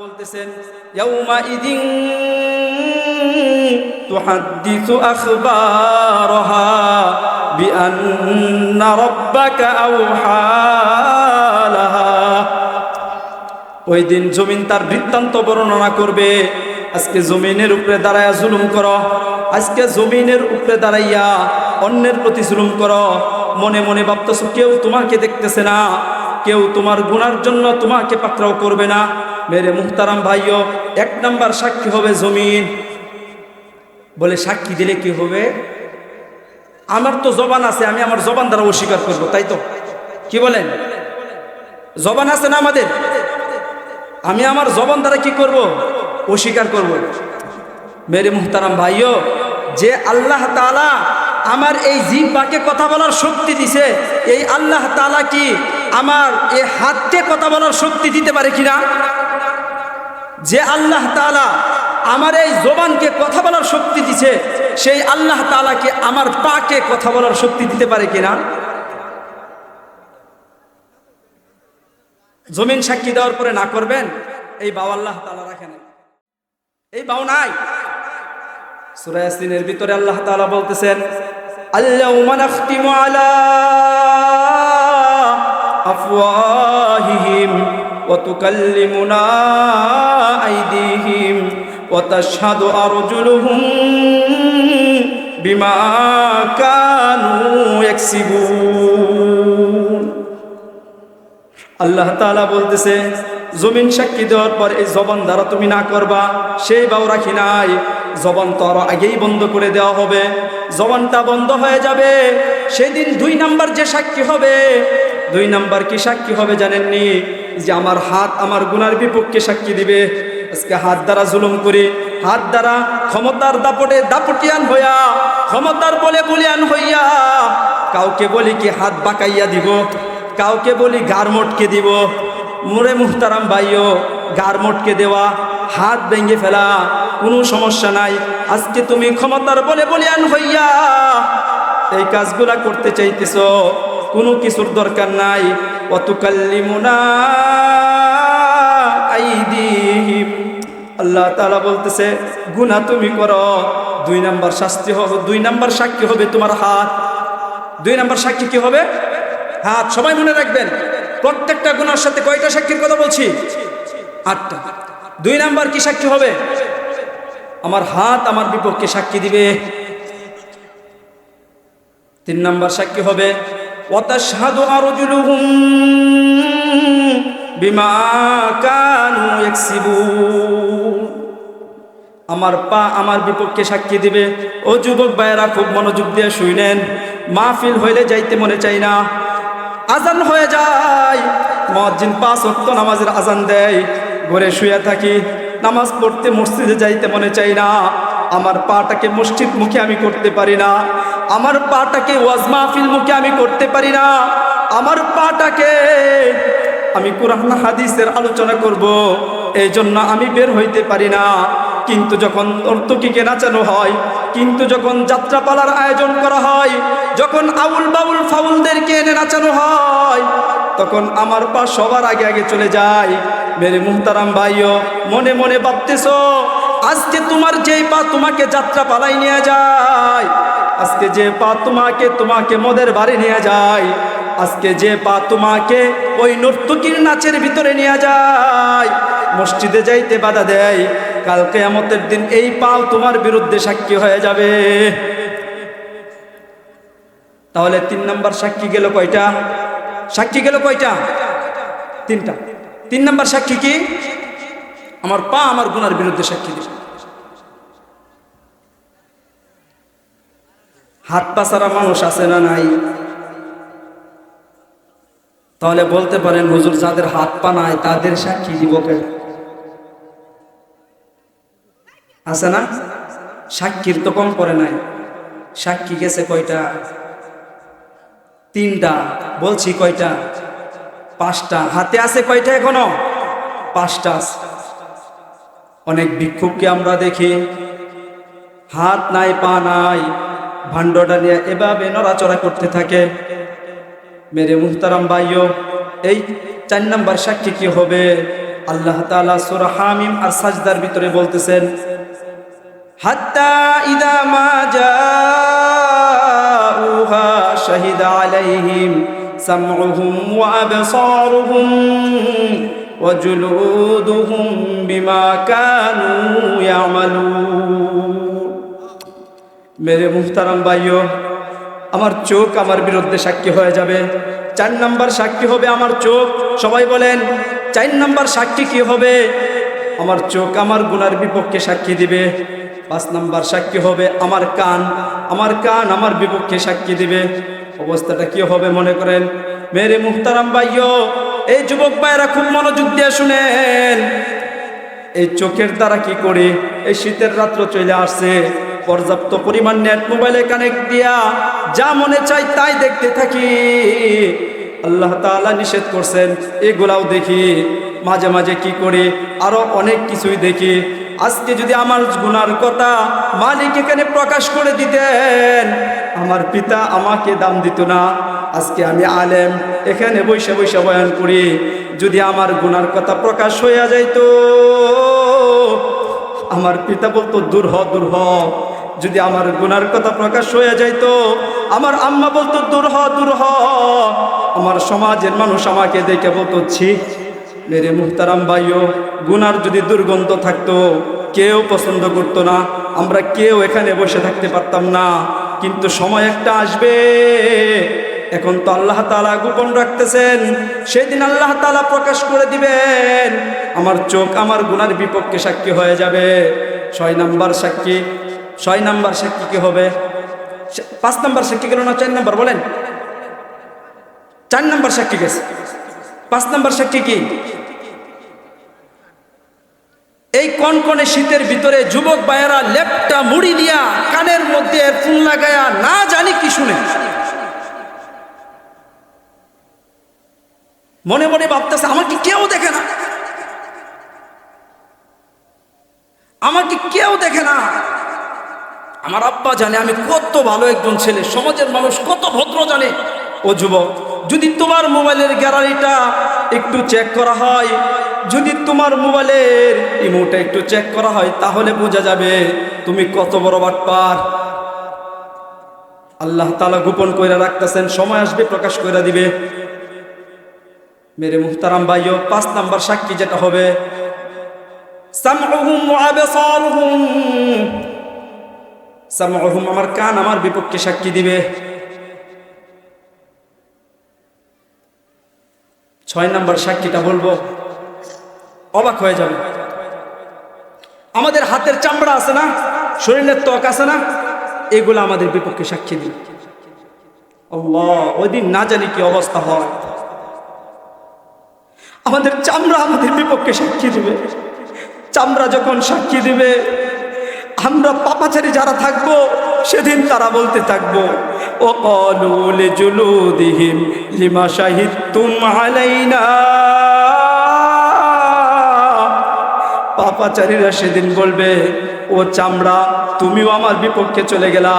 বলতেছেন ওই দিন জমিন তার বৃত্তান্ত বর্ণনা করবে, আজকে জমিনের উপরে দাঁড়ায়া জুলুম করো, আজকে জমিনের উপরে দাঁড়াইয়া অন্যের প্রতি জুলুম করো। মনে মনে ভাবতেছো কেউ তোমাকে দেখতেছে না, কেউ তোমার গুনার জন্য তোমাকে পাকড়াও করবে না। মেরে মুহতারাম ভাইও, এক নাম্বার সাক্ষী হবে জমিন। বলে সাক্ষী দিলে কি হবে? আমার তো জবান আছে, আমি আমার জবান দ্বারা অস্বীকার করব, তাই তো? কি বলেন? জবান আছে না আমাদের? আমি আমার জবান দ্বারা কি করব? অস্বীকার করব। মেরে মুহতারাম ভাইও, যে আল্লাহ তালা আমার এই জিব্বাকে কথা বলার শক্তি দিছে, এই আল্লাহ তালা কি আমার এই হাতকে কথা বলার শক্তি দিতে পারে কিনা? যে আল্লাহ তালা আমার এই জবানকে কথা বলার শক্তি দিছে, সেই আল্লাহ তালাকে আমার পাকে কথা বলার শক্তি দিতে পারে কিনা? জমিন সাক্ষী দেওয়ার পরে না করবেন? এই বাউ আল্লাহ তালা রাখেন এই বাউ নাই। সুরায়াসিনের ভিতরে আল্লাহ তালা বলতেছেন আল্লাহুম্মা নাখতিমু আলা আফওয়াহিহিম আইদিহিম ওয়া তাশহাদু আরজুলুহুম বিমা কানু ইয়াকসিবুন। আল্লাহ তাআলা বলতেছে, জমিন সাক্ষী দেওয়ার পর এই জবান দ্বারা তুমি না করবা, সেই বাউ রাখি নাই। জবান তো আরও আগেই বন্ধ করে দেওয়া হবে। জবানটা বন্ধ হয়ে যাবে। সেদিন দুই নাম্বার যে সাক্ষী হবে, দুই নাম্বার কি সাক্ষী হবে জানেননি? যে আমার হাত আমার গুনার বিপক্ষে সাক্ষী দিবে। আজকে হাত দ্বারা জুলুম করি, হাত দ্বারা ক্ষমতার দাপটে দাপটিয়ান হইয়া, ক্ষমতার বলে বলিয়ান হইয়া, কাউকে বলি কি হাত বাঁকাইয়া দিব, কাউকে বলি গার মোটকে দিব। মোরে মুহতারাম ভাইও, গার মোটকে দেওয়া, হাত ভেঙে ফেলা, কোনো সমস্যা নাই। আজকে তুমি ক্ষমতার বলে বলিয়ান হইয়া, এই কাজগুলা করতে চাইতেছ, কোনো কিছুর দরকার নাই। আল্লাহ তাআলা বলতেছে, গুনাহ তুমি করো, দুই নাম্বার শাস্তি হবে, দুই নাম্বার সাক্ষী হবে তোমার হাত। দুই নাম্বার সাক্ষী কি হবে? হাত। সবাই মনে রাখবেন, প্রত্যেকটা গুনার সাথে কয়টা সাক্ষীর কথা বলছি? আটটা। দুই নাম্বার কি সাক্ষী হবে? আমার হাত আমার বিপক্ষে সাক্ষী দিবে। তিন নাম্বার সাক্ষী হবে বিমা কানু আমার পা আমার বিপক্ষে সাক্ষী দিবে। ও যুবক ভাইয়েরা, খুব মনোযোগ দিয়ে শুইলেন মাহফিল হইলে যাইতে মনে চাই না। আজান হয়ে যায়। মসজিদ পাঁচ অক্ত নামাজের আজান দেয়। ঘরে শুয়ে থাকি। নামাজ পড়তে মসজিদে যাইতে মনে চাই না। আমার পাটাকে মসজিদ মুখে আমি করতে পারি না। আমার পাটাকে ওয়াজ মাহফিল মুখে আমি করতে পারি না। আমার পাটাকে আমি কোরআন হাদিসের আলোচনা করব এই জন্য আমি বের হইতে পারি না। কিন্তু যখন নর্তকীকে নাচানো হয়, কিন্তু যখন যাত্রাপালার আয়োজন করা হয়, যখন আউল বাউল ফাউলদেরকে এনে নাচানো হয়, তখন আমার পা সবার আগে আগে চলে যায়। মেরে মুহতারাম ভাইও, মনে মনে ভাবতেছ আজকে তোমার যেই পা তোমাকে যাত্রা পালাই নিয়ে যায়, আজকে যে পা তোমাকে তোমাকে মদের বাড়ি নিয়ে যায়, আজকে যে পা তোমাকে ওই নর্তকীর নাচের ভিতরে নিয়ে যায়, মসজিদে যাইতে বাধা দেয় কালকে আমতের দিন এই পাও তোমার বিরুদ্ধে সাক্ষী হয়ে যাবে। তাহলে তিন নাম্বার সাক্ষী গেল কয়টা? সাক্ষী গেল কয়টা? তিনটা। তিন নাম্বার সাক্ষী কি? আমার পা আমার গুনার বিরুদ্ধে সাক্ষী দিবে হাত পা ছাড়া মানুষ আছে না নাই? তাহলে বলতে পারেন, হুজুর, যাদের হাত পা নাই, তাদের সাক্ষী দিব কেন আছে না? সাক্ষীর তো কম করে নাই। সাক্ষী গেছে কয়টা? তিনটা, বলছি কয়টা? পাঁচটা। হাতে আছে কয়টা এখনও? পাঁচটা আছে। অনেক ভিক্ষুককে আমরা দেখি। হাত নাই, পা নাই ভাণ্ডটা নিয়ে এভাবে নড়াচড়া করতে থাকে। মেরে মুহতারাম ভাইও, এই চার নাম্বার সাক্ষী কি হবে? আল্লাহ তালা সূরা হামিম আর সাজদার ভিতরে বলতেছেন, হাত্তা ইদা শাহিদ আলাইহিম সামউহুম ওয়া আবসারুহুম। জুলুদুহুম বিমা কানু ইয়ামালুন মেরে মুহতারাম ভাইও আমার চোখ আমার বিরুদ্ধে সাক্ষী হয়ে যাবে। চার নাম্বার সাক্ষী হবে আমার চোখ। সবাই বলেন, চার নাম্বার সাক্ষী কি হবে? আমার চোখ আমার গুনার বিপক্ষে সাক্ষী দিবে। পাঁচ নাম্বার সাক্ষী হবে আমার কান। আমার কান আমার বিপক্ষে সাক্ষী দিবে। অবস্থাটা কি হবে মনে করেন? মেরে মুহতারাম ভাইও এই যুবক ভাইরা খুব মনোযোগ দিয়ে শুনেন। এই চোখের দ্বারা কি করি? এই শীতের রাত্র চলে আসছে। পর্যাপ্ত পরিমাণ নেট মোবাইলে কানেক্ট দিয়া যা মনে চাই তাই দেখতে থাকি। আল্লাহ তালা নিষেধ করছেন, এগুলাও দেখি। মাঝে মাঝে কি করি? আরও অনেক কিছুই দেখি। আজকে যদি আমার গুনার কথা মালিক এখানে প্রকাশ করে দিতেন, আমার পিতা আমাকে দাম দিত না। আজকে আমি আলেম, এখানে বৈশা বৈশা বয়ান করি, যদি আমার গুনার কথা প্রকাশ হইয়া যাইতো, আমার পিতা বলতো, দূর হ দূর হ। যদি আমার গুনার কথা প্রকাশ হয়ে যাইতো, আমার আম্মা বলতো, দূর হ দূর হ। আমার সমাজের মানুষ আমাকে দেখে বলতো, ছি, মেরে মুহতারাম ভাইও। গুনার যদি দুর্গন্ধ থাকতো, কেউ পছন্দ করতো না, আমরা কেউ এখানে বসে থাকতে পারতাম না। কিন্তু সময় একটা আসবে, এখন তো আল্লাহ তালা গোপন রাখতেছেন, সেদিন আল্লাহ তালা প্রকাশ করে দিবেন, আমার চোখ আমার গুনার বিপক্ষে সাক্ষী হয়ে যাবে। ছয় নাম্বার সাক্ষী, ছয় নাম্বার সাক্ষী কি হবে? পাঁচ নাম্বার সাক্ষী গেল না চার নাম্বার বলেন? চার নাম্বার সাক্ষী গেছে। পাঁচ নাম্বার সাক্ষী কি? এই কনকনে শীতের ভিতরে যুবক ভাইয়েরা লেপটা মুড়ি দিয়া কানের মধ্যে ফুল লাগায়া না জানি কি শুনে। মনে মনে ভাবতেছে, আমাকে কেউ দেখে না। আমাকে কেউ দেখে না। আমার আব্বা জানে, আমি কত ভালো একজন ছেলে, সমাজের মানুষ কত ভদ্র জানে। ও যুবক, যদি তোমার মোবাইলের গ্যালারিটা একটু চেক করা হয়। যদি তোমার মোবাইলের ইমোটা একটু চেক করা হয়, তাহলে বোঝা যাবে তুমি কত বড় বাটপার। আল্লাহ তালা গোপন কইরা রাখতেছেন, সময় আসবে প্রকাশ কইরা দিবে। মেরে মুহতারাম ভাইও, পাঁচ নাম্বার সাক্ষী যেটা হবে। আমার কান আমার বিপক্ষে সাক্ষী দিবে। ছয় নাম্বার সাক্ষীটা বলব। অবাক হয়ে যাবে। আমাদের হাতের চামড়া আছে না? শরীরের ত্বক আছে না? এগুলো আমাদের বিপক্ষে সাক্ষী আল্লাহ ওই দিন না জানি কি অবস্থা হয়। আমাদের চামড়া আমাদের বিপক্ষে সাক্ষী দিবে। চামড়া যখন সাক্ষী দিবে, আমরা পাপাচারী যারা থাকব সেদিন তারা বলতে থাকব ও কলুল জুলুদিহিম লিমা শাহিদতুম আলাইনা? পাপাচারীরা সেদিন বলবে, ও চামড়া, তুমিও আমার বিপক্ষে চলে গেলা,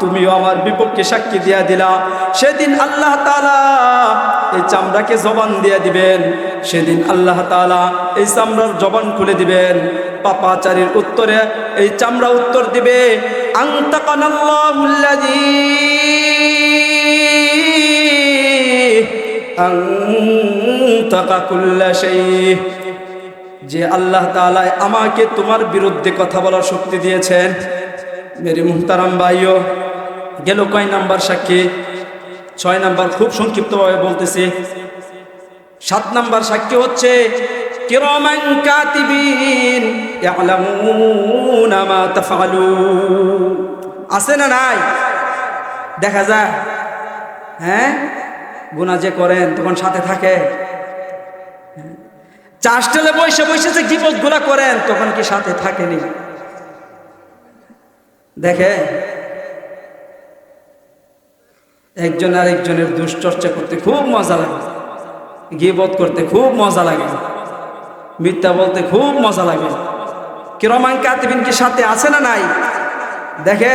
তুমিও আমার বিপক্ষে সাক্ষী দিয়া দিলা। সেদিন আল্লাহ তালা এই চামড়াকে জবান দিয়ে দিবেন। সেদিন আল্লাহ তাআলা এই চামড়ার জবান খুলে দিবেন। পাপাচারীর উত্তরে এই চামড়া উত্তর দিবে যে আল্লাহ তাআলা আমাকে তোমার বিরুদ্ধে কথা বলার শক্তি দিয়েছেন। মেরি মুহতারাম ভাইও, গেল কয় নাম্বার সাক্ষী? ছয় নাম্বার খুব সংক্ষিপ্তভাবে বলতেছি। সাত নাম্বার সাক্ষী হচ্ছে কিরামান কাতিবিন ইয়ালামুনা মা তাফআলুন। আছে না নাই? দেখা যায়। হ্যাঁ? গুনাহ যে করেন, তখন সাথে থাকে। চাষ টেলে বসে বসে যে গিবতগুলা করেন, তখন কি সাথে থাকেনি? দেখে? একজন আর একজনের দুশ্চর্চা করতে খুব মজা লাগে। গিবত করতে খুব মজা লাগে। মিথ্যা বলতে খুব মজা লাগে। কিরমান কাতিবিন কি সাথে আছে না নাই? দেখে?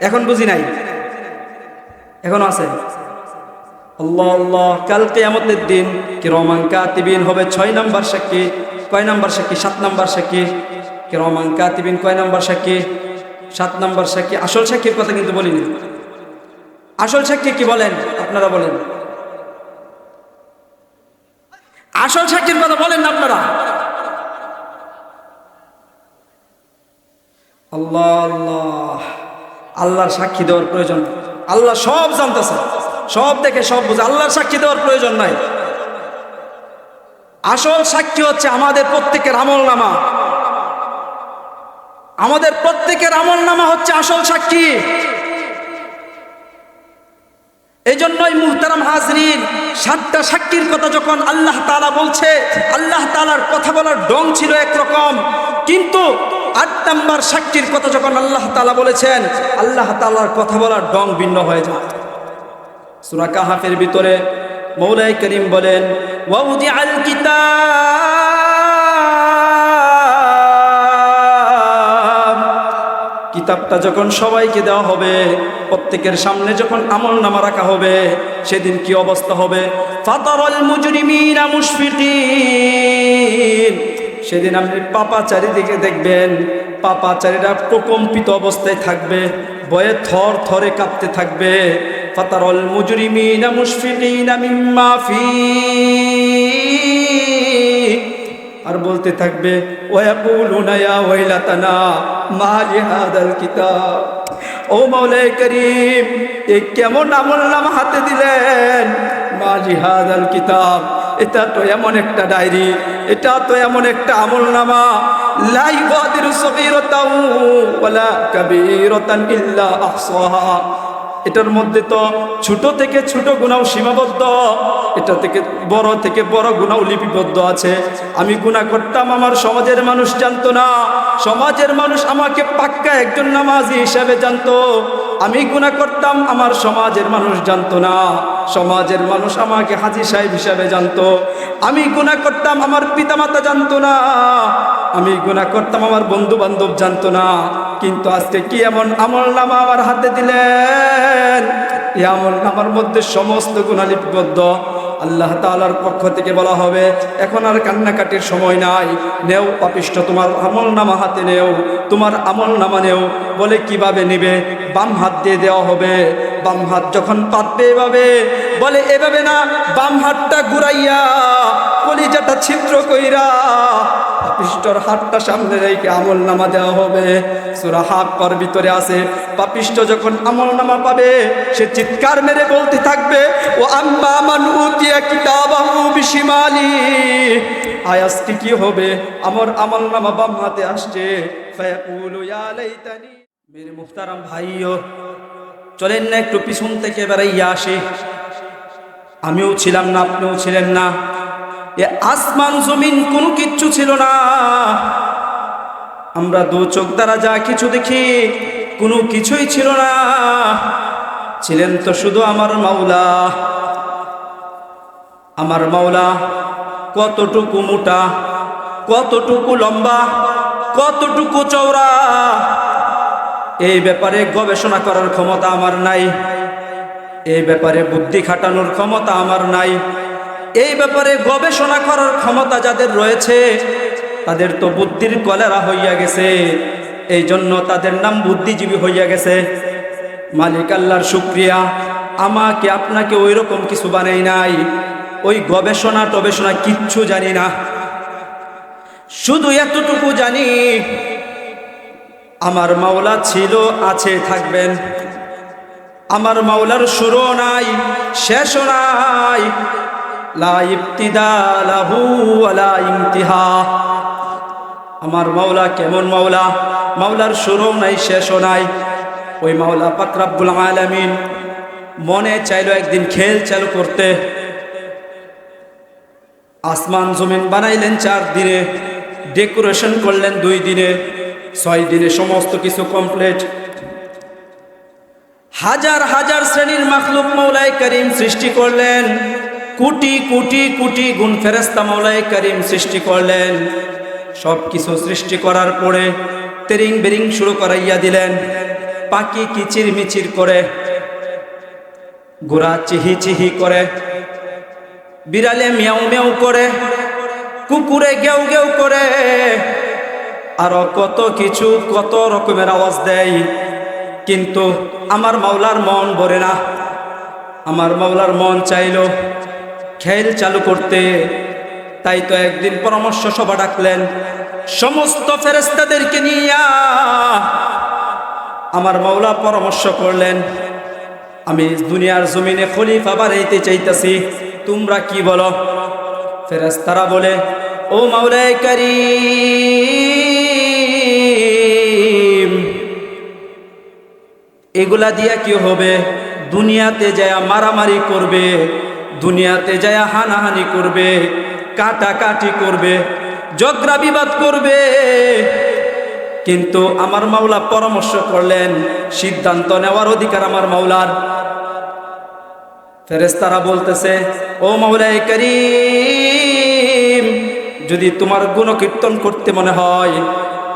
এখন বুঝি নাই। এখন আছে। আল্লাহ আল্লাহ, কাল কেয়ামতের দিন কিরমান কাতিবিন হবে ছয় নাম্বার সাক্ষী। কয় নাম্বার সাক্ষী? সাত নাম্বার সাক্ষী। কিরমান কাতিবিন কয় নাম্বার সাক্ষী? সাত নাম্বার সাক্ষী। আসল সাক্ষীর কথা কিন্তু বলিনি। আসল সাক্ষী কি বলেন? আপনারা বলেন। আসল সাক্ষীর কথা বলেন না আপনারা। আল্লাহ আল্লাহ। আল্লাহর সাক্ষী দেওয়ার প্রয়োজন আল্লাহ সব জানতেছে। সব দেখে সব বুঝে। আল্লাহর সাক্ষী দেওয়ার প্রয়োজন নাই। আসল সাক্ষী হচ্ছে আমাদের প্রত্যেকের আমল নামা। আমাদের প্রত্যেকের আমল নামা হচ্ছে আসল সাক্ষী। এই জন্যই মুহতারাম হাজরিন, সাতটা সাক্ষীর কথা যখন আল্লাহ তালা বলছে, আল্লাহ তালার কথা বলার ডং ছিল একরকম। কিন্তু আট নাম্বার সাক্ষীর কথা যখন আল্লাহ তালা বলেছেন, আল্লাহ তালার কথা বলার ডং ভিন্ন হয়ে যায়। সুরা কাহাফের ভিতরে মৌলাই করিম বলেন ওয়াউদি আল কিতাব কিতাবটা যখন সবাইকে দেওয়া হবে, প্রত্যেকের সামনে যখন আমল নামা রাখা হবে, সেদিন কি অবস্থা হবে? ফাতারাল মুজরিমিনা মুশফিকিন। সেদিন আপনি পাপা চারিদিকে দেখবেন পাপা চারিরা প্রকম্পিত অবস্থায় থাকবে, বয়ে থর থরে কাঁপতে থাকবে। ফাতারাল মুজরিমিনা মুশফিকিনা মিম্মা ফি আর বলতে থাকবে ও মাওলাই করিম, এ কেমন আমল নাম হাতে দিলেন? মা লিহাদাল কিতাব, এটা তো এমন একটা ডায়েরি, এটা তো এমন একটা আমল নামা। লা ইগাদিরু সগীরাতাও ওয়ালা কাবীরাতান ইল্লা আহসাহা। এটার মধ্যে তো ছোট থেকে ছোট গুণাও সীমাবদ্ধ, এটা থেকে বড় থেকে বড় গুণাও লিপিবদ্ধ আছে। আমি গুণা করতাম, আমার সমাজের মানুষ জানতো না। সমাজের মানুষ আমাকে পাক্কা একজন নামাজি হিসাবে জানতো। আমি গুণা করতাম, আমার সমাজের মানুষ জানতো না। সমাজের মানুষ আমাকে হাজি সাহেব হিসাবে জানতো। আমি গুণা করতাম, আমার পিতামাতা জানতো না। আমি গুণা করতাম, আমার বন্ধু বান্ধব জানতো না। কিন্তু আজকে কি এমন আমল নামা আমার হাতে দিলেন? এই আমল নামার মধ্যে সমস্ত গুণা লিপিবদ্ধ। আল্লাহ তালার পক্ষ থেকে বলা হবে, এখন আর কান্নাকাটির সময় নাই। নেও পাপিষ্ট তোমার আমল নামা হাতে নেও। তোমার আমল নামা নেও। বলে কীভাবে নিবে? বাম হাত দিয়ে দেওয়া হবে। বাম হাত যখন পাতবে এভাবে। বলে, এভাবে না, বাম হাতটা ঘুরাইয়া কলিজাটা ছিদ্র কইরা পাপিষ্টর হাতটা সামনে রেখে আমল নামা দেওয়া হবে। সুরা হাত পর ভিতরে আছে, পাপিষ্ট যখন আমল নামা পাবে, সে চিৎকার মেরে বলতে থাকবে, ও আম্মা, মান উতিয়া কিতাবাহু আয়াসটি কি হবে? আমার আমল নামা বাম হাতে আসছে। মেরে মুখতারাম ভাইও, চলেন না একটু পিছন থেকে বেড়াইয়া আসি। আমিও ছিলাম না, আপনিও ছিলেন না। এ আসমান জমিন কোনো কিচ্ছু ছিল না। আমরা দু চোখ দ্বারা যা কিছু দেখি, কোনো কিছুই ছিল না। ছিলেন তো শুধু আমার মাওলা। আমার মাওলা কতটুকু মোটা, কতটুকু লম্বা, কতটুকু চওড়া, এই ব্যাপারে গবেষণা করার ক্ষমতা আমার নাই। এই ব্যাপারে বুদ্ধি খাটানোর ক্ষমতা আমার নাই। এই ব্যাপারে গবেষণা করার ক্ষমতা যাদের রয়েছে, তাদের তো বুদ্ধির কলেরা হইয়া গেছে। এই জন্য তাদের নাম বুদ্ধিজীবী হইয়া গেছে। মালিক আল্লাহর শুক্রিয়া। আমাকে আপনাকে ওই রকম কিছু বানাই নাই। ওই গবেষণা টবেষণা কিচ্ছু জানি না। শুধু এতটুকু জানি, আমার মাওলা ছিল, আছে, থাকবেন। আমার মাওলার শুরু নাই, শেষও নাই। লা ইবতিদা লাহু ওয়ালা ইমতিহা। আমার মাওলা কেমন মাওলা? মাওলার শুরু নাই, শেষও নাই। ওই মাওলা পাকরাব্বুল আলামিন মনে চাইলো একদিন খেল চালু করতে। আসমান জমিন বানাইলেন চার দিনে, ডেকোরেশন করলেন দুই দিনে, ছয় দিনে সমস্ত কিছু কমপ্লিট। হাজার হাজার শ্রেণির মাখলুক মৌলাই করিম সৃষ্টি করলেন। কোটি কোটি কোটি গুণ ফেরেস্তা মৌলাই করিম সৃষ্টি করলেন। সব কিছু সৃষ্টি করার পরে তেরিং বেরিং শুরু করাইয়া দিলেন। পাখি কিচির মিচির করে গোড়া চিহি চিহি করে, বিড়ালে মেয়াও মেয়াও করে, কুকুরে গেউ গেউ করে। আরও কত কিছু, কত রকমের আওয়াজ দেয়। কিন্তু আমার মাওলার মন ভরে না। আমার মাওলার মন চাইল খেল চালু করতে। তাই তো একদিন পরামর্শ সভা ডাকলেন, সমস্ত ফেরেস্তাদেরকে নিয়ে আমার মাওলা পরামর্শ করলেন, আমি দুনিয়ার জমিনে খলিফা বাড়াইতে চাইতেছি, তোমরা কি বলো? ফেরেস্তারা বলে, ও করিম, এগুলা দিয়া কি হবে? দুনিয়াতে যায় মারামারি করবে দুনিয়াতে যায় হানাহানি করবে, কাটাকাটি করবে জগরা বিবাদ করবে। কিন্তু আমার মাওলা পরামর্শ করলেন, সিদ্ধান্ত নেওয়ার অধিকার আমার মাওলার। ফেরেস্তারা বলতেছে, ও মাওলাই করিম, যদি তোমার গুণকীর্তন করতে মনে হয়,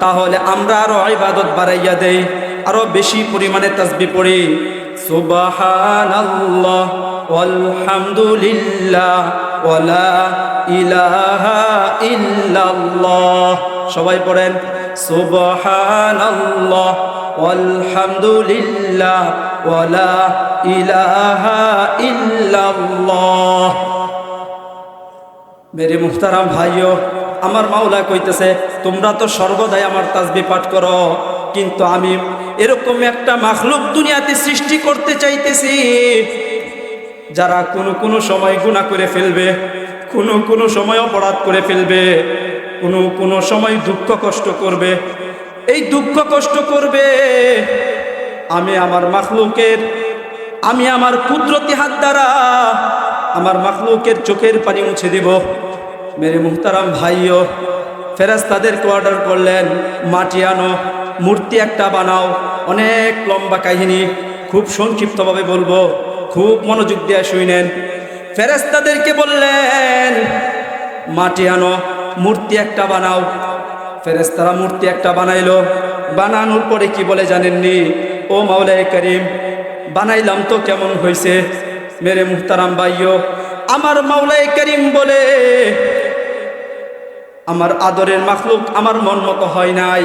তাহলে আমরা আরও ইবাদত বাড়াইয়া দেই, আরও বেশি পরিমাণে তাসবি পড়ি। সুবহানাল্লাহ ওয়ালহামদুলিল্লাহ ওয়ালা ইলাহা ইল্লাল্লাহ। সবাই পড়েন, সুবহানাল্লাহ, ওয়ালহামদুলিল্লাহ ওয়ালা ইলাহা ইল্লাল্লাহ। মেরে মুখতারাম ভাইও, আমার মাওলা কইতেছে, তোমরা তো সর্বদাই আমার তাসবি পাঠ করো, কিন্তু আমি এরকম একটা মাখলুক দুনিয়াতে সৃষ্টি করতে চাইতেছি। যারা কোনো কোনো সময় গুণা করে ফেলবে, কোনো কোনো সময় অপরাধ করে ফেলবে, কোনো কোনো সময় দুঃখ কষ্ট করবে। এই দুঃখ কষ্ট করবে, আমি আমার মাখলুকের, আমি আমার কুদরতি হাত দ্বারা আমার মাখলুকের চোখের পানি মুছে দিব। মেরে মুহতারাম ভাইও ফেরাজ তাদেরকে অর্ডার করলেন, মাটি আনো, মূর্তি একটা বানাও, অনেক লম্বা কাহিনী, খুব সংক্ষিপ্তভাবে বলব। খুব মনোযোগ দিয়ে শুনেন। ফেরেস্তাদেরকে বললেন, মাটি আনো, মূর্তি একটা বানাও। ফেরেস্তারা মূর্তি একটা বানাইলো। বানানোর পরে কি বলে জানেননি? ও মাওলাই করিম, বানাইলাম তো কেমন হয়েছে মেরে মুহতারাম বাইও আমার মাওলাই করিম বলে, আমার আদরের মাখলুক আমার মন মতো হয় নাই।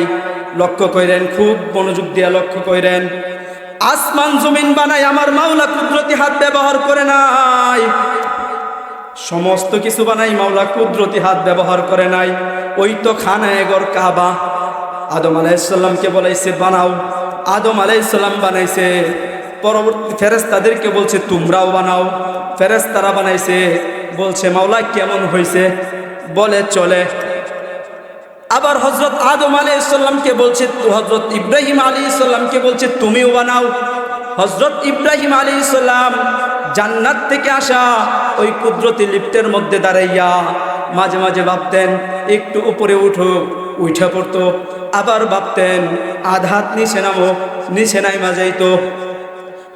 লক্ষ্য কইরেন, খুব মনোযোগ দিয়া লক্ষ্য কইরেন। আসমান জমিন বানাই, আমার মাওলা কুদরতি হাত ব্যবহার করে নাই। সমস্ত কিছু বানাই, মাওলা কুদরতি হাত ব্যবহার করে নাই। ওই তো খানা এগর কাবা। আদম আলাইসাল্লামকে বলাইছে, বানাও। আদম আলাইসাল্লাম বানাইছে, পরবর্তী ফেরেস্তাদেরকে বলছে, তোমরাও বানাও। ফেরেস্তারা বানাইছে, বলছে, মাওলা কেমন হয়েছে বলে, চলে। আবার হজরত আদম আলী ইসলামকে বলছে হজরত ইব্রাহিম আলী ইসলামকে বলছে, তুমিও বানাও। হজরত ইব্রাহিম আলী ইসলাম জান্নাত থেকে আসা ওই কুদরতি লিফটের মধ্যে দাঁড়াইয়া মাঝে মাঝে ভাবতেন, একটু উপরে উঠো। উঠে পড়তো। আবার ভাবতেন আধাত নিচে নামো। নিচে নাই মাঝাইতো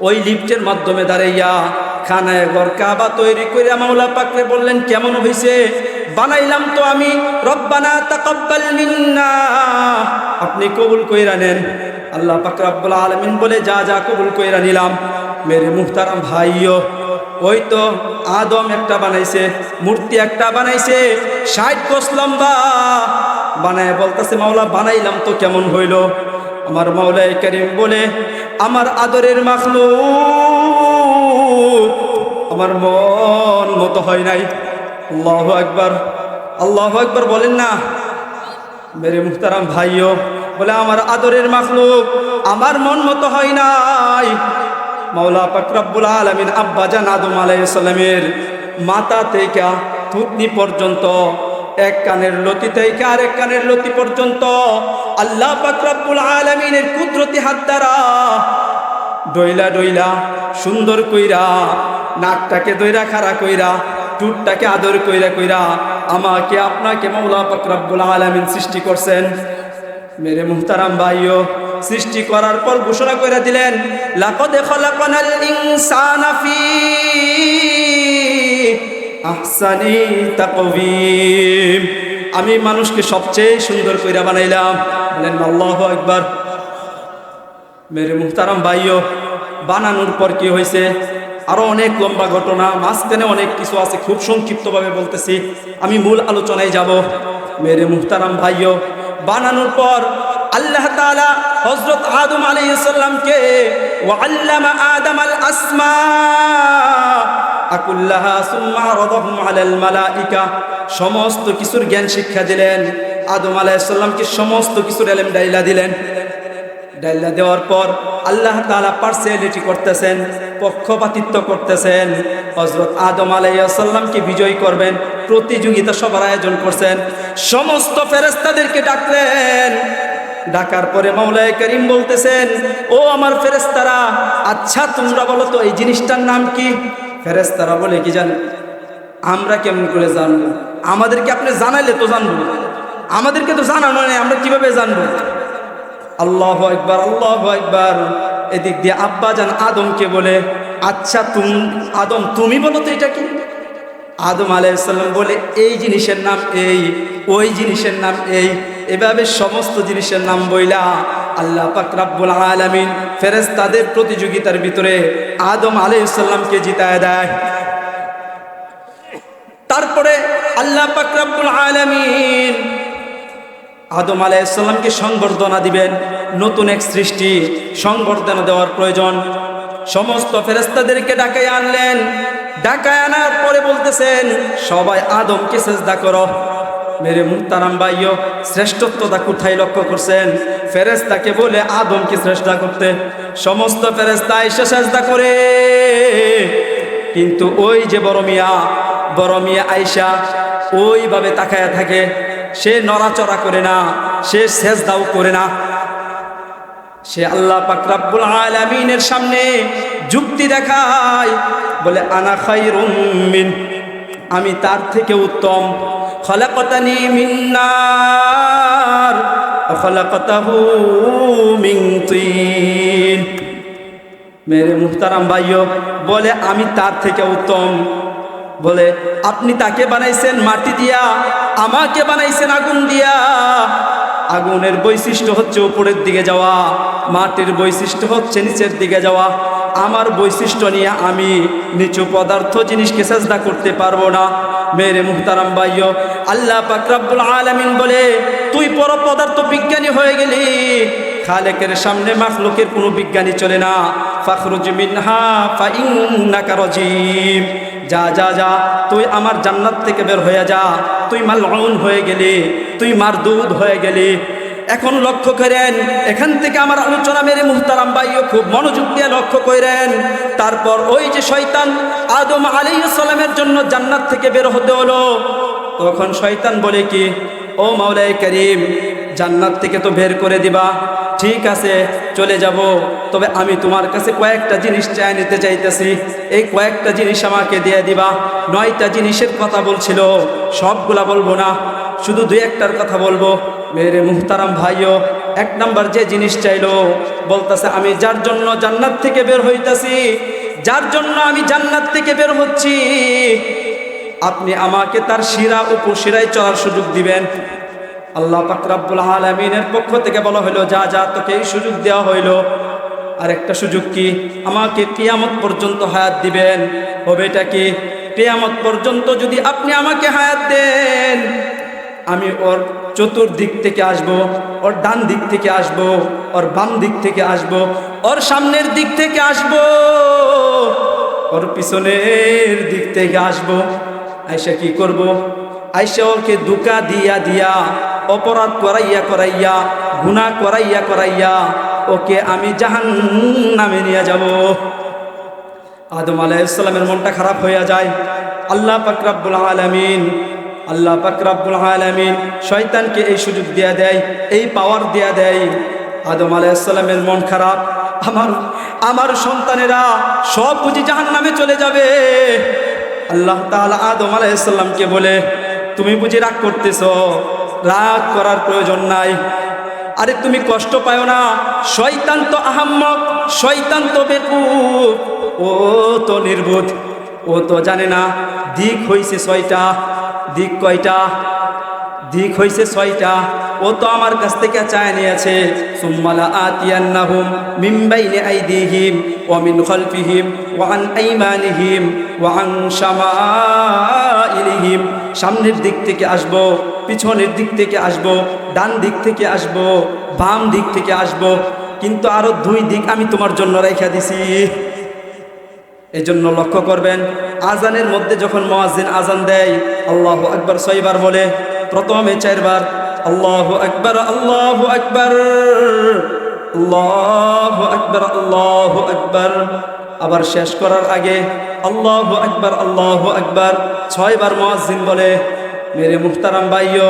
ওই লিফটের মাধ্যমে দাঁড়াইয়া খানায় ঘর কাবা তৈরি করে মাওলা পাকরে বললেন, কেমন হয়েছে বানাইলাম তো আমি, রব্বানা তাকাব্বাল মিন্না। আপনি কবুল কইরা নেন। আল্লাহ পাক রব্বুল আলামিন বলে, যা যা কবুল কইরা নিলাম। মেরে মুহতারাম ভাইও ওই তো আদম একটা বানাইছে, মূর্তি একটা বানাইছে, ষাট কোস লম্বা। বানায় বলতেছে, মাওলা, বানাইলাম তো কেমন হইল? আমার মাওলাই করিম বলে, আমার আদরের মাখলু আমার মন মতো হয় নাই। আল্লাহ একবার আল্লাহ একবার বলেন না। মেরে মুখতারাম ভাইও, বলে, আমার আদরের মাখলুক, আমার মন মতো হয় নাই। মাওলা পাকরাবুল আলমিন আব্বা জান আদম আলাইসাল্লামের মাতা থেকে থুতনি পর্যন্ত এক কানের লতি থেকে আরেক কানের লতি পর্যন্ত আল্লাহ পাকরাবুল আলমিনের কুদরতি হাত দ্বারা ডইলা ডইলা, সুন্দর কইরা, নাকটাকে দইরা খাড়া কইরা টুটটাকে আদর কইরা কইরা আমাকে, আপনাকে মৌলা পাকরাবুল আলমিন সৃষ্টি করছেন। মেরে মুহতারাম ভাইও, সৃষ্টি করার পর ঘোষণা করে দিলেন, লাকদ খলাকনাল ইনসানা ফি আহসানি তাকবীম। আমি মানুষকে সবচেয়ে সুন্দর কইরা বানাইলাম। বলেন, আল্লাহু আকবার। মেরে মুহতারাম ভাইও, বানানোর পর কি হয়েছে আরও অনেক লম্বা ঘটনা, মাঝখানে অনেক কিছু আছে, খুব সংক্ষিপ্তভাবে বলতেছি। আমি মূল আলোচনায় যাব। মেরে মুহতারাম ভাইও, বানানোর পর আল্লাহ তাআলা হযরত আদম আলাইহিস সালামকে, ওয়া আল্লামা আদম আল আসমা সমস্ত কিছুর জ্ঞান শিক্ষা দিলেন। আদম আলাইহিস সালামকে সমস্ত কিছুর এলেম ডাইলা দিলেন। ডাইলা দেওয়ার পর আল্লাহ তাআলা পার্সিয়ালিটি করতেছেন, পক্ষপাতিত্ব করতেছেন। হযরত আদম আলাইহিসসালামকে বিজয় করবেন, প্রতিযোগিতা সবার আয়োজন করছেন। সমস্ত ফেরেশতাদেরকে ডাকলেন। ডাকার পরে মাওলায় করিম বলতেছেন, ও আমার ফেরেশতারা আচ্ছা তোমরা বলো তো এই জিনিসটার নাম কি? ফেরেশতারা বলে, কি জান? আমরা কেমন করে জানব? আমাদেরকে আপনি জানাইলে তো জানব। আমাদেরকে তো জানানো নেই, আমরা কীভাবে জানব? আল্লাহ একবার আল্লাহ একবার এদিক দিয়ে আব্বা যান আদমকে বলে আচ্ছা তুম, আদম, তুমি বলো তো এটা কি? আদম আলাইসাল্লাম বলে, এই জিনিসের নাম এই, ওই জিনিসের নাম এই এভাবে সমস্ত জিনিসের নাম বইলা আল্লাহ পাক রাব্বুল আলামিন ফেরেশতাদের প্রতিযোগিতার ভিতরে আদম আলাইসাল্লামকে জিতায় দেয়। তারপরে আল্লাহ পাক রাব্বুল আলামিন আদম আলাইসাল্লামকে সংবর্ধনা দিবেন, নতুন এক সৃষ্টি সংবর্ধনা দেওয়ার প্রয়োজন। সমস্ত ফেরেস্তাদেরকে ডাকায় আনলেন, ডাকায় আনার পরে বলতেছেন, সবাই আদমকে সেজদা করো। মেরে মুক্তারাম বাইয় শ্রেষ্ঠত্বতা কোথায় লক্ষ্য করছেন? ফেরেস্তাকে বলে আদমকে শ্রেষ্ঠা করতে? সমস্ত ফেরেস্তা এসে সেজদা করে। কিন্তু ওই যে বড় মিয়া বড় মিয়া আইসা ওইভাবে তাকায় থাকে। সে নড়াচড়া করে না, সে সেজদাও করে না। সে আল্লাহ পাকরাবুল আলামিনের সামনে যুক্তি দেখায়, বলে, আনা খাইরুম মিন, আমি তার থেকে উত্তম। খলাকতানি মিন্নার খলাকতাহু মিন তিন। মেরে মুহতারাম ভাইও, বলে, আমি তার থেকে উত্তম। বলে, আপনি তাকে বানাইছেন মাটি দিয়া, আমাকে বানাইছেন আগুন দিয়া। আগুনের বৈশিষ্ট্য হচ্ছে উপরের দিকে যাওয়া, মাটির বৈশিষ্ট্য হচ্ছে নিচের দিকে যাওয়া। আমার বৈশিষ্ট্য নিয়ে আমি নিচু পদার্থ জিনিসকে চেষ্টা করতে পারব না। মেরে মুহতারাম বাইয় আল্লাহ পাকরাবুল আলামিন বলে, তুই পর পদার্থ বিজ্ঞানী হয়ে গেলি। খালেকের সামনে মাখলুকের কোনো বিজ্ঞানী চলে না। ফাখরুজ মিনহা, ফাইন্নাকা রাজিম যা যা যা, তুই আমার জান্নাত থেকে বের হয়ে যা। তুই মালউন হয়ে গেলি, তুই মার দুধ হয়ে গেলি। এখন লক্ষ্য করেন, এখান থেকে আমার আলোচনা মেরে মুহতারাম ভাইও খুব মনোযোগ দিয়ে লক্ষ্য করেন। তারপর ওই যে শয়তান আদম আলাইহিস সালামের জন্য জান্নাত থেকে বের হতে হলো। তখন শয়তান বলে কি, ও মাওলাই করিম জান্নাত থেকে তো বের করে দিবা। ঠিক আছে, চলে যাব। তবে আমি তোমার কাছে কয়েকটা জিনিস চাই নিতে চাইতেছি। এই কয়েকটা জিনিস আমাকে দিয়ে দিবা। নয়টা জিনিসের কথা বলছিল, সবগুলা বলব না। শুধু দুই একটার কথা বলব। মেরে মুহতারাম ভাইও, এক নাম্বার যে জিনিস চাইলো, বলতেছে, আমি যার জন্য জান্নাত থেকে বের হইতাছি, যার জন্য আমি জান্নাত থেকে বের হচ্ছি, আপনি আমাকে তার শিরা উপশিরায় চলার সুযোগ দিবেন। আল্লাহ পাকরাবুল আলমিনের পক্ষ থেকে বলা হইল, যা যা তোকে এই সুযোগ দেওয়া হইল। আর একটা সুযোগ কি? আমাকে কিয়ামত পর্যন্ত হায়াত দিবেন। হবে এটা কি? কিয়ামত পর্যন্ত যদি আপনি আমাকে হায়াত দেন, আমি ওর চতুর্দিক থেকে আসব, ওর ডান দিক থেকে আসব, ওর বাম দিক থেকে আসব, ওর সামনের দিক থেকে আসব, ওর পিছনের দিক থেকে আসব। আইসা কি করব? আইসা ওকে দুকা দিয়া দিয়া, অপরাধ করাইয়া করাইয়া, গুণা করাইয়া করাইয়া ওকে আমি জাহান নামে নিয়ে যাব। আদম আলাইসালামের মনটা খারাপ হইয়া যায়। আল্লাহ পাকরাবুল আলমিন, আল্লাহ পাকরাবুল আলমিন শয়তানকে এই সুযোগ দেয়া দেয়, এই পাওয়ার দেয়া দেয়। আদম আলাইসালামের মন খারাপ। আমার আমার সন্তানেরা সব বুঝি জাহান নামে চলে যাবে। আল্লাহ তাআলা আদম আলাইসাল্লামকে বলে তুমি বুঝি রাগ করতেছ? রাগ করার প্রয়োজন নাই। আরে তুমি কষ্ট পায় না। শয়তান তো আহাম্মক, শয়তান তো বেকুব। ও তো নির্বোধ। ও তো জানে না। দিক হইছে ছয়টা। দিক কয়টা? দিক হইছে ছয়টা। ও তো আমার কাছ থেকে চায় নিয়েছে। সুম্মালা আতিয়ান্নাহুম মিন বাইনি আইদিহিম ওয়া মিন খালফিহিম ওয়া আন আইমানিহিম ওয়া আন শামাইলিহিম। সামনের দিক থেকে আসব, পিছনের দিক থেকে আসব, ডান দিক থেকে আসব, বাম দিক থেকে আসব। কিন্তু আরও দুই দিক আমি তোমার জন্য রেখা দিছি। এই জন্য লক্ষ্য করবেন, আজানের মধ্যে যখন মোয়াজিন আজান দেয়, আল্লাহ আকবর ছয়বার বলে প্রথমে চারবার, আল্লাহ আকবর আল্লাহ আকবর আল্লাহ আকবর আল্লাহ আকবর। আবার শেষ করার আগে, আল্লাহ আকবর আল্লাহ আকবর। ছয়বার মোয়াজিন বলে, মেরে মুখতারাম বাইয়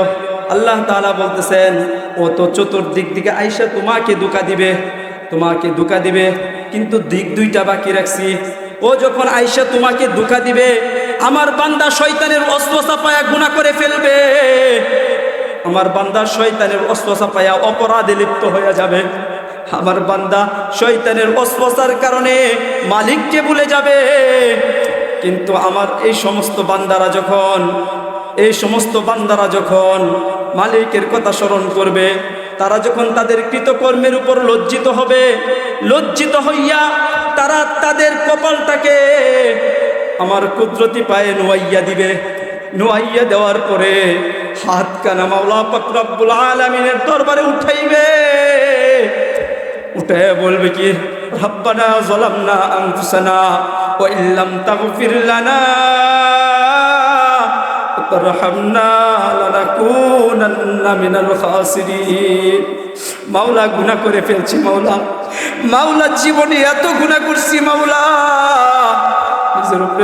আল্লাহ তাআলা বলতেছেন, ও তো চতুর্দিক দিকে আইসা তোমাকে দুকা দিবে, তোমাকে দুকা দিবে, কিন্তু দিক দুইটা বাকি রাখছি। ও যখন আইসা তোমাকে দুঃখা দিবে, আমার বান্দা শয়তানের অস্ত্র পায়া গুণা করে ফেলবে। আমার বান্দা শয়তানের অস্ত্র পায়া অপরাধে লিপ্ত হয়ে যাবে। আমার বান্দা শয়তানের অস্ত্রতার কারণে মালিককে ভুলে যাবে। কিন্তু আমার এই সমস্ত বান্দারা যখন, এই সমস্ত বান্দারা যখন মালিকের কথা স্মরণ করবে তারা যখন তাদের কৃতকর্মের উপর লজ্জিত হবে, লজ্জিত হইয়া তারা তাদের কপালটাকে আমার কুদরতি পায়ে নোয়াইয়া দিবে। নোয়াইয়া দেওয়ার পরে হাত কানা মাওলা পাকরাবুল আলমিনের দরবারে উঠাইবে। উঠে বলবে কি, রব্বানা জলামনা আনফুসানা ওয়া ইল্লাম তাগফির লানা। মাওলা গুনা করে ফেলছি, মাওলা। মাওলা জীবনে এত গুণা করছি, মাওলা।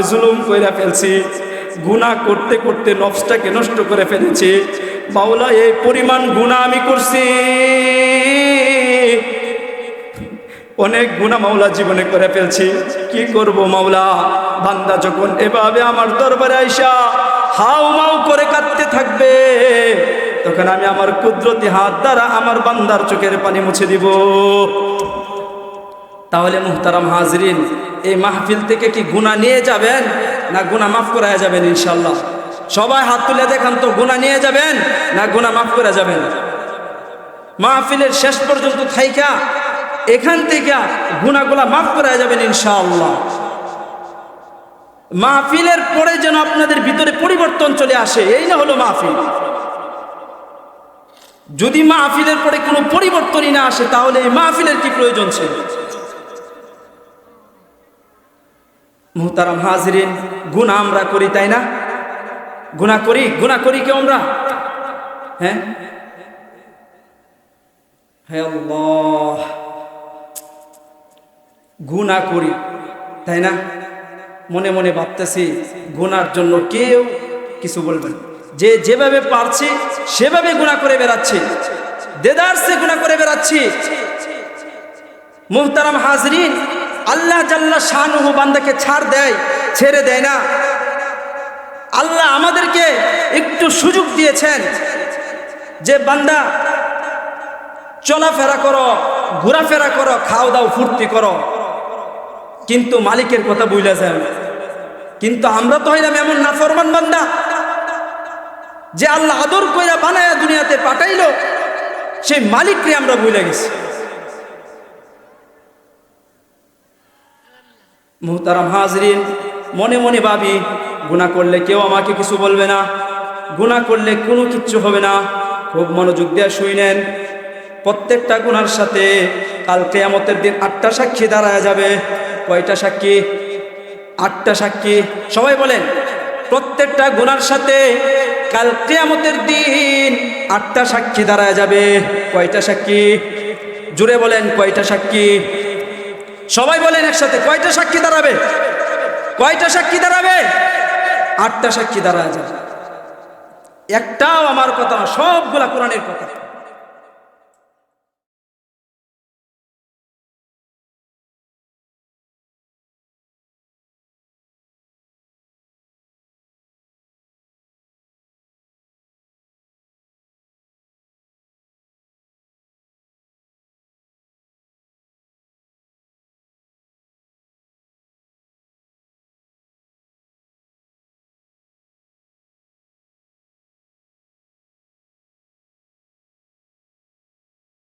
জুলুম করে ফেলছি। গুনাহ করতে করতে নফসটাকে নষ্ট করে ফেলেছি। মাওলা, এই পরিমাণ গুণা আমি করছি। অনেক গুণা মাওলা জীবনে করে ফেলছি। কি করব, মাওলা? বান্দা যখন এভাবে আমার দরবারে আইসা হাউ মাউ করে কাঁদতে থাকবে। তখন আমি আমার কুদরতি হাত দ্বারা আমার বান্দার চোখের পানি মুছে দিব। তাহলে মুহতারাম হাজরিন, এই মাহফিল থেকে কি গুণা নিয়ে যাবেন না গুণা মাফ করা যাবেন ইনশাল্লাহ সবাই হাত তুলে দেখান তো গুণা নিয়ে যাবেন না গুণা মাফ করা যাবেন? মাহফিলের শেষ পর্যন্ত থাইকা, এখান থেকে গুণাগুলা মাফ করা যাবেন ইনশাআল্লাহ। মাহফিলের পরে যেন আপনাদের ভিতরে পরিবর্তন চলে আসে, এই না হলো মাহফিল। যদি মাহফিলের পরে কোনো পরিবর্তনই না আসে, তাহলে এই মাহফিলের কি প্রয়োজন ছিল? মুহতারাম হাজরিন গুণা আমরা করি, তাই না? গুণা করি গুণা করি কেউ আমরা? হ্যাঁ? হ্যাঁ গুণা করি, তাই না? মনে মনে ভাবতেছি, গুনার জন্য কেউ কিছু বলবেন যে যেভাবে পারছি, সেভাবে গুণা করে বেড়াচ্ছি। দেদারসে গুণা করে বেড়াচ্ছি। মুহতারাম হাজরিন, আল্লাহ জাল্লা শাহনুহু বান্দাকে ছাড় দেয়, ছেড়ে দেয় না। আল্লাহ আমাদেরকে একটু সুযোগ দিয়েছেন যে, বান্দা, চলাফেরা করো, ঘোরাফেরা করো খাও দাও ফুর্তি করো। কিন্তু মালিকের কথা বুঝলে যান কিন্তু আমরা তো হইলাম এমন নাফরমান বান্দা যে আল্লাহ আদর কইরা বানায়া দুনিয়াতে পাঠাইলো, সেই মালিককে আমরা বুঝলে গেছি। মুহতারাম হাজরিন, মনে মনে ভাবি গুণা করলে কেউ আমাকে কিছু বলবে না গুণা করলে কোনো কিচ্ছু হবে না। খুব মনোযোগ দিয়ে শুইনেন প্রত্যেকটা গুনার সাথে কাল কেয়ামতের দিন আটটা সাক্ষী দাঁড়ায় যাবে। কয়টা সাক্ষী? আটটা সাক্ষী। সবাই বলেন, প্রত্যেকটা গুনার সাথে কাল কেয়ামতের দিন আটটা সাক্ষী দাঁড়ায় যাবে। কয়টা সাক্ষী? জুড়ে বলেন, কয়টা সাক্ষী? সবাই বলেন একসাথে, কয়টা সাক্ষী দাঁড়াবে? কয়টা সাক্ষী দাঁড়াবে? আটটা সাক্ষী দাঁড়ায় যাবে। একটাও আমার কথা সবগুলা কোরআনের কথা।